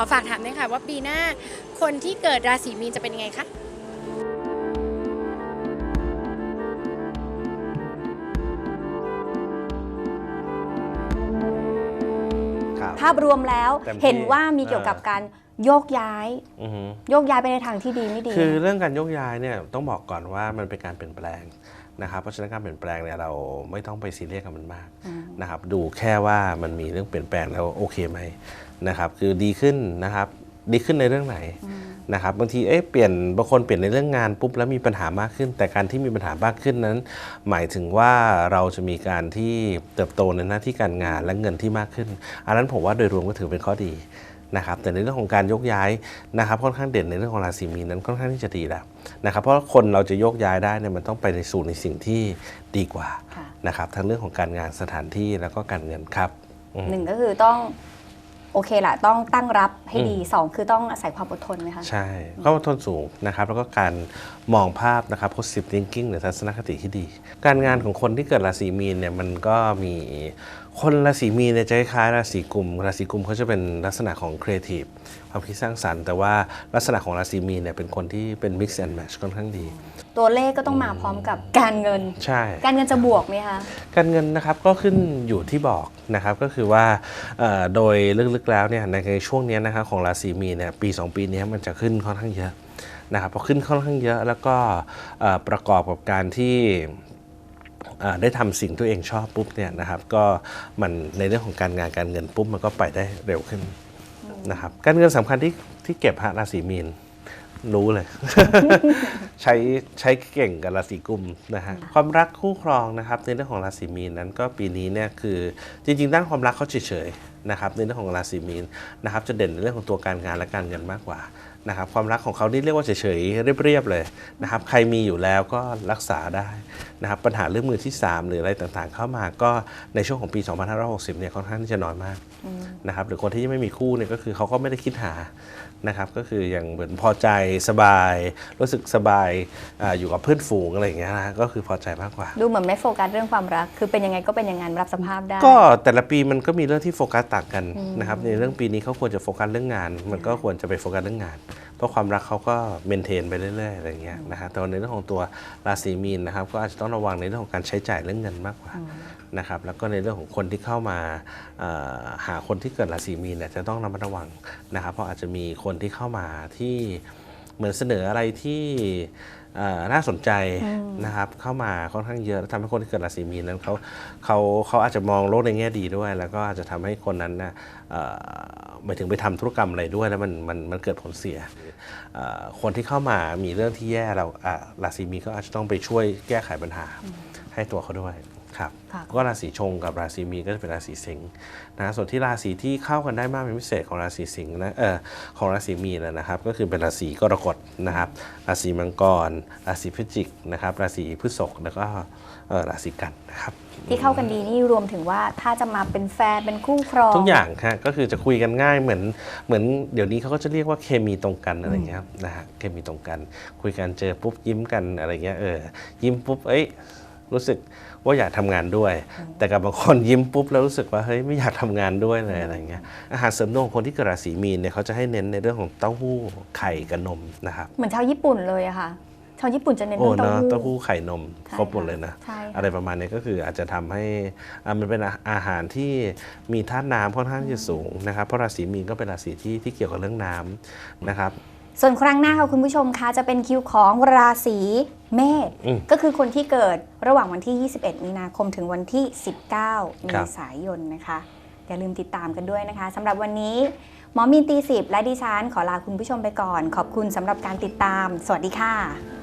อฝากถามหน่อยค่ะว่าปีหน้าคนที่เกิดราศีมีนจะเป็นยังไงคะครับ ภาพรวมแล้วเต็มที่เห็นว่ามีเกี่ยวกับเออการโยกย้าย อือฮึโยกย้ายไปในทางที่ดีไม่ดี คือเรื่องการโยกย้ายเนี่ยต้องบอกก่อนว่ามันเป็นการเปลี่ยนแปลง นะครับเพราะฉะนั้นการเปลี่ยนแปลงเนี่ยเราไม่ต้องไปซีเรียสกับมันมากนะครับดูแค่ว่ามันมีเรื่องเปลี่ยนแปลงแล้วโอเคไหมนะครับคือดีขึ้นนะครับดีขึ้นในเรื่องไหนนะครับบางทีเอ๊ะเปลี่ยนบางคนเปลี่ยนในเรื่องงานปุ๊บแล้วมีปัญหามากขึ้น แต่การที่มีปัญหามากขึ้นนั้น หมายถึงว่าเราจะมีการที่เติบโตในหน้าที่การงานและเงินที่มากขึ้น อันนั้นผมว่าโดยรวมก็ถือเป็นข้อดี นะครับแต่ในเรื่องของการยกย้ายนะครับค่อนข้างเด่นในเรื่องของราศีมีนนั้นค่อนข้างที่จะดีแล้วนะครับเพราะว่าคนเราจะโยกย้ายได้เนี่ยมันต้องไปในสู่ในสิ่งที่ดีกว่าค่ะนะครับทั้งเรื่องของการงานสถานที่แล้วก็การเงินครับอืมหนึ่งก็คือต้องโอเคละต้องตั้งรับให้ดีสองคือต้องอาศัยความอดทนไหมคะใช่ก็อดทนสูงนะครับ แล้วก็การมองภาพนะครับ positive thinking หรือทัศนคติที่ดี การงานของคนที่เกิดราศีมีนเนี่ยมันก็มีคนราศีมีนเนี่ยจะคล้ายๆราศีกุม ราศีกุมเขาจะเป็นลักษณะของ creative ความคิดสร้างสรรค์ แต่ว่าลักษณะของราศีมีนเนี่ยเป็นคนที่เป็น mix and match ค่อนข้างดี ตัวเลขก็ต้องมาพร้อมกับการเงิน ใช่ การเงินจะบวกไหมคะ การเงินนะครับก็ขึ้นอยู่ที่บอกนะครับก็คือว่าเอ่อโดยลึกๆแล้วเนี่ยในช่วงเนี้ยนะครับของราศีมีนเนี่ยปี 2 ปีเนี้ยมันจะขึ้นค่อนข้างเยอะนะครับพอขึ้นค่อนข้างเยอะแล้วก็เอ่อประกอบกับการที่เอ่อ ได้ทำสิ่งตัวเองชอบปุ๊บเนี่ยนะครับก็มันในเรื่องของการงานการเงินปุ๊บมันก็ไปได้เร็วขึ้นนะครับการเงินสำคัญที่ที่เก็บฮะราศีมีนรู้เลย ใช้ใช้เก่งกับราศีกุมนะฮะความรักคู่ครองนะครับในเรื่องของราศีมีนนั้นก็ปีนี้เนี่ยคือจริงๆด้านความรักเขาเฉยๆนะครับในเรื่องของราศีมีนนะครับจะเด่นในเรื่องของตัวการงานและการเงินมากกว่า นะครับความรักของเขานี่เรียกว่าเฉยๆเรียบๆเลยนะครับใครมีอยู่แล้วก็รักษาได้นะครับปัญหาเรื่องมือที่ 3 หรืออะไรต่างๆ เข้ามาก็ในช่วงของปี 2560 เนี่ยค่อนข้างที่จะน้อยมากนะครับหรือคนที่ยังไม่มีคู่เนี่ยก็คือเขาก็ไม่ได้คิดหานะครับก็คืออย่างเหมือนพอใจสบาย รู้สึกสบายอาอยู่กับเพื่อนฝูงอะไรอย่างเงี้ยนะก็คือพอใจมากกว่า ดูเหมือนไม่โฟกัสเรื่องความรัก คือเป็นยังไงก็เป็นอย่างนั้นรับสภาพได้ ก็แต่ละปีมันก็มีเรื่องที่โฟกัสต่างกันนะครับในเรื่องปีนี้เขาควรจะโฟกัสเรื่องงาน มันก็ควรจะไปโฟกัสเรื่องงานเพราะความรักเขาก็เมนเทนไปเรื่อยๆอะไรเงี้ยนะฮะแต่ว่าในเรื่องของตัวราศีมีนนะครับ ก็อาจจะต้องระวังในเรื่องของการใช้จ่ายเรื่องเงินมากกว่านะครับแล้วก็ในเรื่องของคนที่เข้ามาหาคนที่เกิดราศีมีนเนี่ยจะต้องระมัดระวังนะครับ เพราะอาจจะมีคนที่เข้ามาที่ เหมือนเสนออะไรที่เอ่อน่าสนใจนะครับเข้ามาค่อนข้างเยอะแล้วทำให้คนที่เกิดราศีมีนนั้นเขาเขาเขาอาจจะมองโลกในแง่ดีด้วย แล้วก็อาจจะทำให้คนนั้นนะเอ่อหมายถึงไปทำธุรกรรมอะไรด้วยแล้วมันมันมันเกิดผลเสียเอ่อคนที่เข้ามามีเรื่องที่แย่เราอะราศีมีนก็อาจจะต้องไปช่วยแก้ไขปัญหาให้ตัวเขาด้วย ครับค่ะก็ราศีชงกับราศีมีนก็จะเป็นราศีสิงห์นะส่วนที่ราศีที่เข้ากันได้มากเป็นพิเศษของราศีสิงห์นะเออของราศีมีนนะนะครับ ก็คือเป็นราศีกรกฎนะครับ ราศีมังกร ราศีพฤศจิกนะครับ ราศีพฤษภแล้วก็เอ่อราศีกันนะครับที่เข้ากันดีนี่รวมถึงว่าถ้าจะมาเป็นแฟนเป็นคู่ครองทุกอย่างครับก็คือจะคุยกันง่ายเหมือนเหมือนเดี๋ยวนี้เขาก็จะเรียกว่าเคมีตรงกันอะไรเงี้ยครับนะฮะเคมีตรงกัน คุยกันเจอปุ๊บยิ้มกันอะไรเงี้ยเออยิ้มปุ๊บเอ้ย รู้สึกว่าอยากทำงานด้วย แต่กับบางคนยิ้มปุ๊บแล้วรู้สึกว่าเฮ้ยไม่อยากทำงานด้วยเลยอะไรเงี้ยอาหารเสริมดวงของคนที่เกิดราศีมีนเนี่ยเขาจะให้เน้นในเรื่องของเต้าหู้ไข่กับนมนะครับเหมือนชาวญี่ปุ่นเลยอะค่ะชาวญี่ปุ่นจะเน้นโอ้เรื่องเนเต้าหู้อะเต้าหู้ไข่นมใช่ครบหมดค่ะเลยนะใช่ค่ะอะไรประมาณนี้ก็คืออาจจะทำให้อ่ามันเป็นอาอาหารที่มีธาตุน้ำค่อนข้างที่จะสูงนะครับเพราะราศีมีนก็เป็นราศีที่ที่เกี่ยวกับเรื่องน้ำนะครับ ส่วนครั้งหน้าค่ะคุณผู้ชมคะจะเป็นคิวของราศี เมษอืมก็คือคนที่เกิดระหว่างวันที่ 21 มีนาคมถึงวันที่ 19 เมครับษายนนะคะ อย่าลืมติดตามกันด้วยนะคะสำหรับวันนี้ หมอมีนตีสิบและดิฉันขอลาคุณผู้ชมไปก่อน ขอบคุณสำหรับการติดตาม สวัสดีค่ะ